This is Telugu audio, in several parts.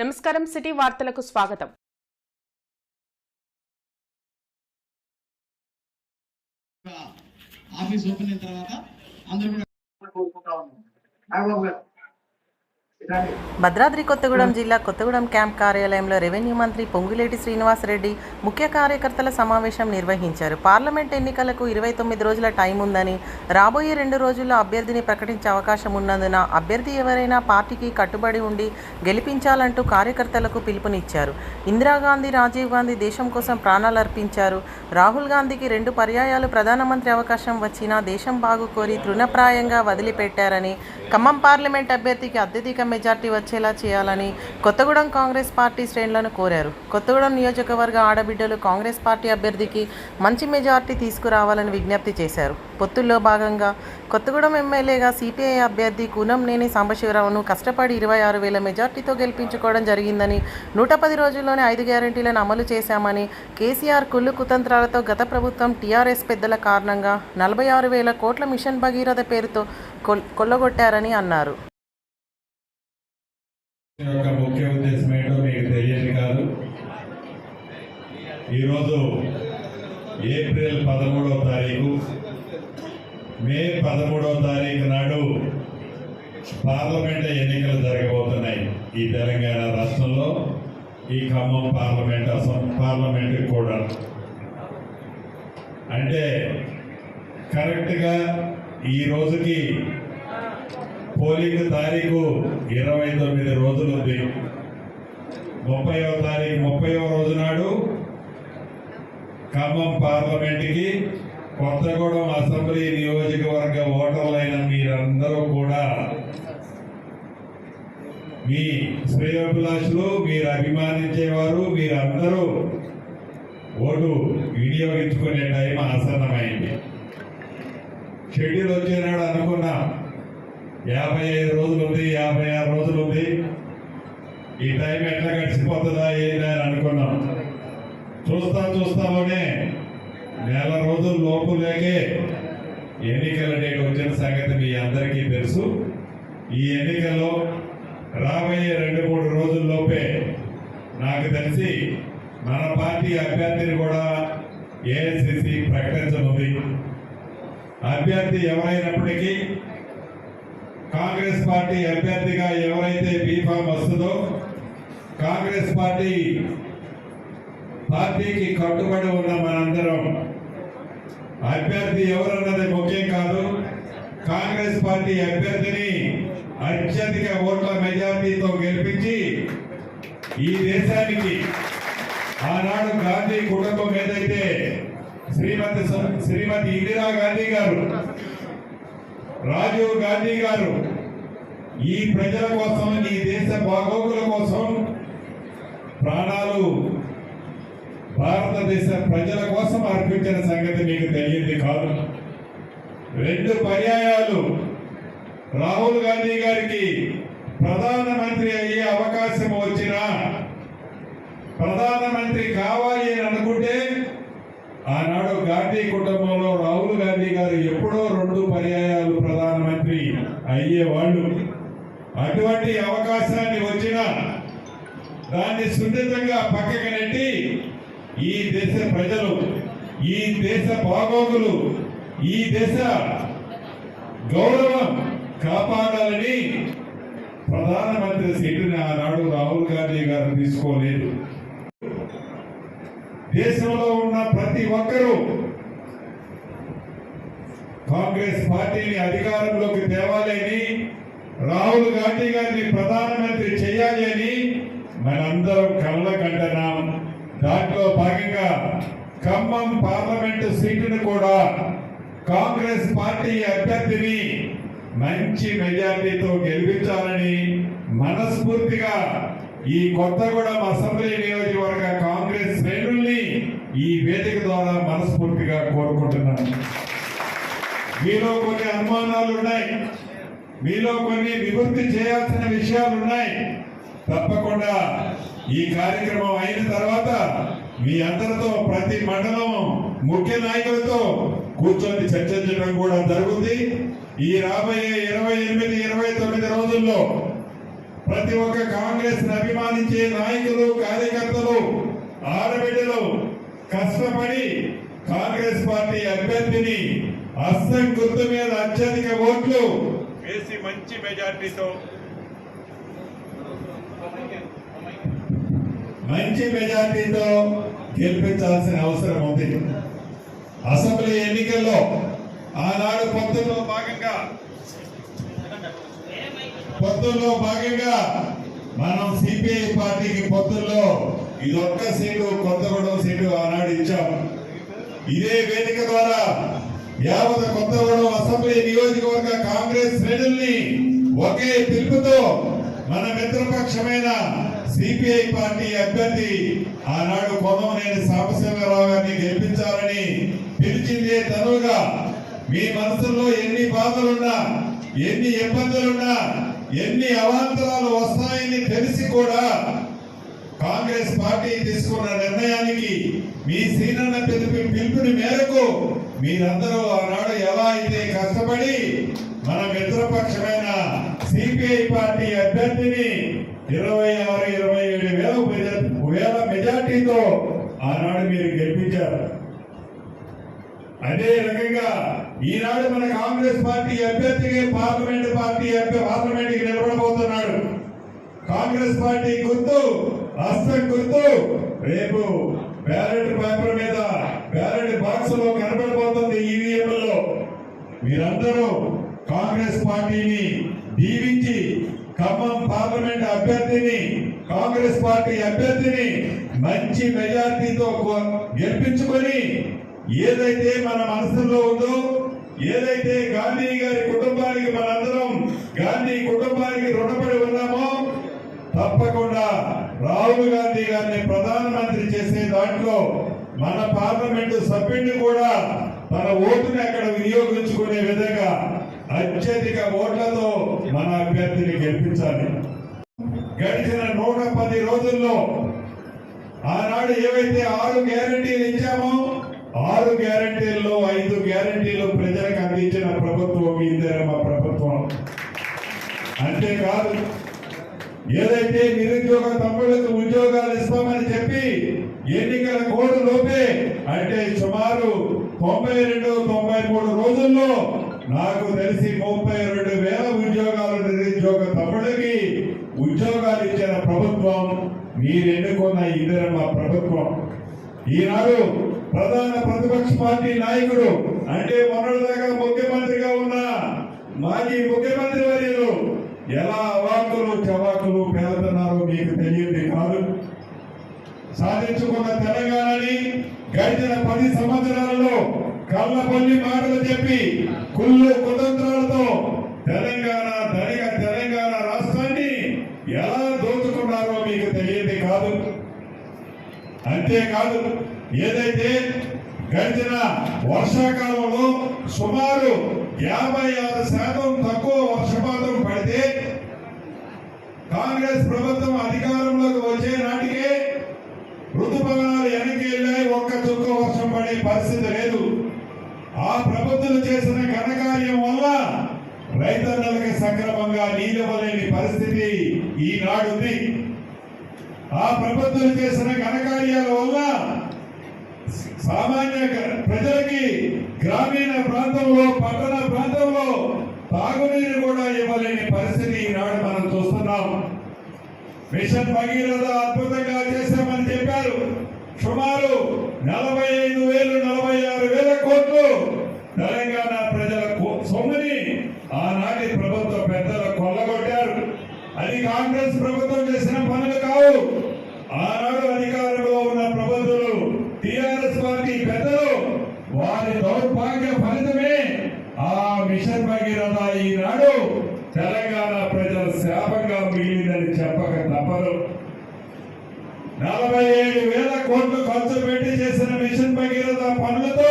నమస్కారం సిటీ వార్తలకు స్వాగతం. ఆఫీస్ ఓపెన్ అయిన తర్వాత అందరూ కూడా కోరుకుంటా ఉన్నాం. భద్రాద్రి కొత్తగూడెం జిల్లా కొత్తగూడెం క్యాంప్ కార్యాలయంలో రెవెన్యూ మంత్రి పొంగులేటి శ్రీనివాసరెడ్డి ముఖ్య కార్యకర్తల సమావేశం నిర్వహించారు. పార్లమెంట్ ఎన్నికలకు ఇరవై తొమ్మిది రోజుల టైం ఉందని రాబోయే రెండు రోజుల్లో అభ్యర్థిని ప్రకటించే అవకాశం ఉన్నందున అభ్యర్థి ఎవరైనా పార్టీకి కట్టుబడి ఉండి గెలిపించాలంటూ కార్యకర్తలకు పిలుపునిచ్చారు. ఇందిరాగాంధీ రాజీవ్ గాంధీ దేశం కోసం ప్రాణాలు అర్పించారు. రాహుల్ గాంధీకి రెండు పర్యాయాలు ప్రధానమంత్రి అవకాశం వచ్చినా దేశం బాగు కోరి తృణప్రాయంగా వదిలిపెట్టారని ఖమ్మం పార్లమెంట్ అభ్యర్థికి అత్యధిక మెజార్టీ వచ్చేలా చేయాలని కొత్తగూడెం కాంగ్రెస్ పార్టీ శ్రేణులను కోరారు. కొత్తగూడెం నియోజకవర్గ ఆడబిడ్డలు కాంగ్రెస్ పార్టీ అభ్యర్థికి మంచి మెజార్టీ తీసుకురావాలని విజ్ఞప్తి చేశారు. పొత్తుల్లో భాగంగా కొత్తగూడెం ఎమ్మెల్యేగా సిపిఐ అభ్యర్థి కూనంనేని సాంబశివరావును కష్టపడి ఇరవై ఆరు వేల మెజార్టీతో గెలిపించుకోవడం జరిగిందని నూట పది రోజుల్లోనే ఐదు గ్యారంటీలను అమలు చేశామని కేసీఆర్ కుళ్ళు కుతంత్రాలతో గత ప్రభుత్వం టీఆర్ఎస్ పెద్దల కారణంగా నలభై ఆరు వేల కోట్ల మిషన్ భగీరథ పేరుతో కొల్ కొల్లగొట్టారని అన్నారు. యొక్క ముఖ్య ఉద్దేశం ఏంటో మీకు తెలియదు కాదు. ఈరోజు ఏప్రిల్ పదమూడవ తారీఖు. మే పదమూడవ తారీఖు నాడు పార్లమెంట్ ఎన్నికలు జరగబోతున్నాయి ఈ తెలంగాణ రాష్ట్రంలో. ఈ ఖమ్మం పార్లమెంట్ అసం పార్లమెంట్ కూడా. అంటే కరెక్ట్గా ఈ రోజుకి పోలింగ్ తారీఖు ఇరవై తొమ్మిది రోజులు ఉంది ముప్పైవ తారీఖు ముప్పైవ రోజు నాడు ఖమ్మం పార్లమెంట్కి కొత్తగూడెం అసెంబ్లీ నియోజకవర్గ ఓటర్లైన మీరందరూ కూడా మీ శ్రేయోభిలాషులు మీరు అభిమానించేవారు మీరందరూ ఓటు వినియోగించుకునే టైం ఆసన్నమైంది. షెడ్యూల్ వచ్చేనాడు అనుకున్నా. యాభై ఐదు రోజులు ఉంది యాభై ఆరు రోజులు ఉంది ఈ టైం ఎట్లా గడిచిపోతుందా ఏందా అని అనుకున్నాం. చూస్తా చూస్తామనే నెల రోజుల లోపు లేకే ఎన్నికల డేట్ వచ్చిన సంగతి మీ అందరికీ తెలుసు. ఈ ఎన్నికల్లో రాబోయే రెండు మూడు రోజుల్లోపే నాకు తెలిసి మన పార్టీ అభ్యర్థిని కూడా ఏఐసిసి ప్రకటించనుంది. అభ్యర్థి ఎవరైనప్పటికీ కాంగ్రెస్ పార్టీ అభ్యర్థిగా ఎవరైతే బీఫామ్ వస్తుందో కాంగ్రెస్ పార్టీ పార్టీకి కట్టుబడి ఉన్న మనందరం అభ్యర్థి ఎవరన్నది ముఖ్యం కాదు. కాంగ్రెస్ పార్టీ అభ్యర్థిని అత్యధిక ఓట్ల మెజార్టీతో గెలిపించి ఈ దేశానికి ఆనాడు గాంధీ కుటుంబం ఏదైతే శ్రీమతి స- శ్రీమతి ఇందిరా గాంధీ గారు రాజీవ్ గాంధీ గారు ఈ ప్రజల కోసం ఈ దేశ బాగోగుల కోసం ప్రాణాలు భారతదేశ ప్రజల కోసం అర్పించిన సంగతి మీకు తెలియదు కాదు. రెండు పర్యాయాలు. రాహుల్ గాంధీ గారికి ప్రధానమంత్రి అయ్యే అవకాశం వచ్చినా ప్రధానమంత్రి కావాలి అని అనుకుంటే ఆనాడు గాంధీ కుటుంబంలో రాహుల్ గాంధీ గారు ఎప్పుడో రెండు పర్యాయాలు ప్రధానమంత్రి అయ్యేవాళ్ళు. అటువంటి అవకాశాన్ని వచ్చిన దాన్ని సున్నితంగా పక్కకి నెట్టి ఈ దేశ ప్రజలు ఈ దేశ బాగోగులు ఈ దేశ గౌరవం కాపాడాలని ప్రధానమంత్రి సీటుని ఆనాడు రాహుల్ గాంధీ గారు తీసుకోలేదు. దేశంలో ఉన్న ప్రతి ఒక్కరూ కాంగ్రెస్ పార్టీని అధికారంలోకి తేవాలని రాహుల్ గాంధీ గారిని ప్రధానమంత్రి చేయాలి అని మనందరం కళ్ళ కంటున్నాం. దాంట్లో భాగంగా ఖమ్మం పార్లమెంటు సీటును కూడా కాంగ్రెస్ పార్టీ అభ్యర్థిని మంచి మెజార్టీతో గెలిపించాలని మనస్ఫూర్తిగా ఈ కొత్తగూడెం అసెంబ్లీ నియోజకవర్గ కాంగ్రెస్ శ్రేణుల్ని ఈ వేదిక ద్వారా మనస్ఫూర్తిగా కోరుకుంటున్నాను. మీలో కొన్ని అనుమానాలు ఉన్నాయి మీలో కొన్ని నివృత్తి చేయాల్సిన విషయాలు ఉన్నాయి తప్పకుండా ఈ కార్యక్రమం అయిన తర్వాత మీ అందరితో ప్రతి మండలం ముఖ్య నాయకులతో కూర్చొని చర్చించడం కూడా జరుగుతుంది. ఈ రాబోయే ఇరవై ఎనిమిది ఇరవై తొమ్మిది రోజుల్లో ప్రతి ఒక్క కాంగ్రెస్ అభిమానించే నాయకులు కార్యకర్తలు ఆడబిడ్డలు కష్టపడి కాంగ్రెస్ పార్టీ అభ్యర్థిని అస్సం గుర్తు మీద అత్యధిక ఓట్లు వేసి మంచి మెజార్టీతో మంచి మెజార్టీతో గెలిపించాల్సిన అవసరం ఉంది. అసెంబ్లీ ఎన్నికల్లో ఆనాడు పొత్తుల్లో భాగంగా పొత్తుల్లో భాగంగా మనం సిపిఐ పార్టీకి పొత్తుల్లో ఇదొక్క సీటు కొత్తగూడెం సీటు ఆనాడు ఇచ్చాం. ఇదే వేదిక ద్వారా యావత కొత్తగూడెం అసెంబ్లీ నియోజకవర్గ కాంగ్రెస్ శ్రేణుల్ని ఒకే పిలుపుతో మన మిత్రపక్షమైన సిపిఐ పార్టీ అభ్యర్థి ఆనాడు కొమ్మనేని సాంబశివరావు గారిని గెలిపించాలని పిలిచిందే తనువుగా. మీ మనసులో ఎన్ని బాధలున్నా ఎన్ని ఇబ్బందులున్నా ఎన్ని అవాంతరాలు వస్తాయని తెలిసి కూడా కాంగ్రెస్ పార్టీ తీసుకున్న నిర్ణయానికి మీ సీనన్న పిలుపు పిలుపుని మేరకు మీరందరూ ఆనాడు ఎలా అయితే కష్టపడి మన మిత్రపక్షమైన సిపిఐ పార్టీ అభ్యర్థిని ఇరవై ఆరు ఇరవై ఏడు వేల వేల మెజార్టీతో ఆనాడు మీరు గెలిపించారు. అదే రకంగా ఈనాడు మన కాంగ్రెస్ పార్టీ అభ్యర్థిగా పార్లమెంట్ పార్టీ పార్లమెంట్కి నిలబడబోతున్నాడు. కాంగ్రెస్ పార్టీ గుర్తు అస్సం గుర్తు రేపు బ్యాలెట్ పేపర్ మీద బ్యాలెట్ బాక్స్లో కనబడిపోతుంది ఈవీఎం లో. మీరందరూ కాంగ్రెస్ పార్టీని దీవించి ఖమ్మం పార్లమెంట్ అభ్యర్థిని కాంగ్రెస్ పార్టీ అభ్యర్థిని మంచి మెజార్టీతో గెలిపించుకొని ఏదైతే మన మనసులో ఉందో ఏదైతే గాంధీ గారి కుటుంబానికి మనందరం గాంధీ కుటుంబానికి రుణపడి ఉన్నామో తప్పకుండా రాహుల్ గాంధీ గారిని ప్రధానమంత్రి చేసే దాంట్లో మన పార్లమెంటు సభ్యుడిని కూడా తన ఓటుని అక్కడ వినియోగించుకునే విధంగా అత్యధిక ఓట్లతో మన అభ్యర్థిని గెలిపించాలి. గడిచిన నూట పది రోజుల్లో ఆనాడు ఏవైతే ఆరు గ్యారంటీలు ఇచ్చామో ఆరు గ్యారంటీల్లో ఐదు గ్యారంటీలు ప్రజలకు అందించిన ప్రభుత్వం ఇందిరమ్మ ప్రభుత్వం. అంతేకాదు ఏదైతే నిరుద్యోగ తమ్ముళ్ళకు ఉద్యోగాలు ఇస్తామని చెప్పి ఎన్నికల కోడు లోపే అంటే సుమారు తొంభై రెండు తొంభై మూడు రోజుల్లో నాకు తెలిసి ముప్పై రెండు వేల ఉద్యోగాలు నిరుద్యోగ తమ్ముళ్ళకి ఉద్యోగాలు ఇచ్చిన ప్రభుత్వం మీరు ఎన్నుకున్న ఇందిరమ్మ ప్రభుత్వం. ఈనాడు ప్రధాన ప్రతిపక్ష పార్టీ నాయకుడు అంటే మొన్నటిదాకా ముఖ్యమంత్రిగా ఉన్న మాజీ ముఖ్యమంత్రి వర్యులు ఎలా అవాకులు చవాకులు మీకు తెలియదు కాదు. సాధించుకున్న తెలంగాణని గడిచిన పది సంవత్సరాలలో కళ్ళపల్లి మాటలు చెప్పి కుళ్ళు కుతంత్రాలతో తెలంగాణ ధనిక తెలంగాణ రాష్ట్రాన్ని ఎలా దోచుకున్నారో మీకు తెలియదు కాదు. అంతేకాదు ఏదైతే గడిచిన వర్షాకాలంలో సుమారు యాభై ఆరు శాతం తక్కువ వర్షం కాంగ్రెస్ ప్రభుత్వం అధికారంలోకి వచ్చే నాటికే ఋతుపవనాలు వెనక్కి వెళ్ళాయి ఒక్క చుక్క వర్షం పడే పరిస్థితి లేదు. ఆ ప్రభుత్వం చేసిన ఘనకార్యం వల్ల రైతన్నలకి సక్రమంగా నీళ్ళవలేని పరిస్థితి ఈనాడుంది. ఆ ప్రభుత్వం చేసిన ఘనకార్యాల వల్ల సామాన్య ప్రజలకి గ్రామీణ ప్రాంతంలో పట్టణ ప్రాంతంలో తాగునీరు కూడా ఇవ్వలేని పరిస్థితి ఈనాడు మనం చూస్తున్నాం. మిషన్ భగీరథ అద్భుతంగా చేశామని చెప్పారు. సుమారు నలభై ఐదు వేలు నలభై ఆరు వేల కోట్లు తెలంగాణ ప్రజల కో- సొమ్ముని ఆనాటి ప్రభుత్వ పెద్దలు కొల్లగొట్టారు. అది కాంగ్రెస్ ప్రభుత్వం చేసిన పనులు కావు. ఆనాడు అధికారంలో ఉన్న ప్రభుత్వాలు టిఆర్ఎస్ పార్టీ పెద్దలు వారి దౌర్భాగ్య ఫలితమే ఆ మిషన్ భగీరథ ఈనాడు తెలంగాణ ప్రజల శాపంగా మిగిలిందని చెప్పక తప్పదు నలభై ఏడు వేల కోట్లు ఖర్చు పెట్టి చేసిన మిషన్ భగీరథ పనులతో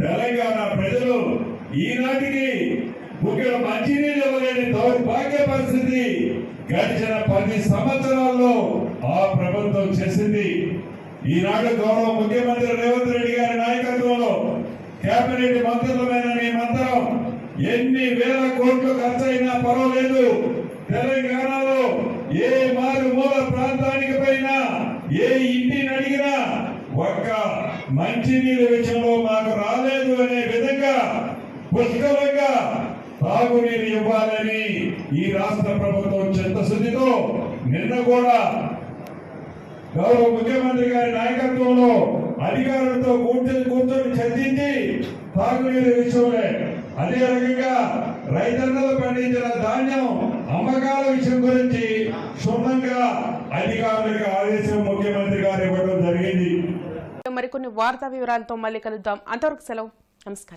తెలంగాణ ప్రజలు ఈనాటికి బుగ్గల మంచినీళ్ళు ఇవ్వలేని దౌర్భాగ్య పరిస్థితి గడిచిన పది సంవత్సరాల్లో ఆ ప్రభుత్వం చేసింది. ఈనాడు గౌరవ ముఖ్యమంత్రి రేవంత్ రెడ్డి గారి నాయకత్వంలో కేబినెట్ మంత్రులమైన మేమందరం ఎన్ని వేల కోట్లు ఖర్చయినా పర్వాలేదు. తెలంగాణలో ఏ మారుమూల ప్రాంతానికి పైన ఏ ఇంటిని అడిగినా ఒక్క మంచినీరు విషయంలో మాకు రాలేదు అనే విధంగా పుష్కలంగా తాగునీరు ఇవ్వాలని ఈ రాష్ట్ర ప్రభుత్వం చిత్తశుద్ధితో నిన్న కూడా గౌరవ ముఖ్యమంత్రి గారి నాయకత్వంలో అధికారులతో కూర్చొని కూర్చొని చర్చించి తాగునీరు విషయంలో అదే రకంగా రైతన్నలు పండించిన ధాన్యం అమ్మకాల విషయం గురించి క్షుణ్ణంగా అధికారులకు ఆదేశం ముఖ్యమంత్రి గారు ఇవ్వడం జరిగింది. మరికొన్ని వార్తా వివరాలతో మళ్ళీ కలుద్దాం. అంతవరకు సెలవు. నమస్కారం.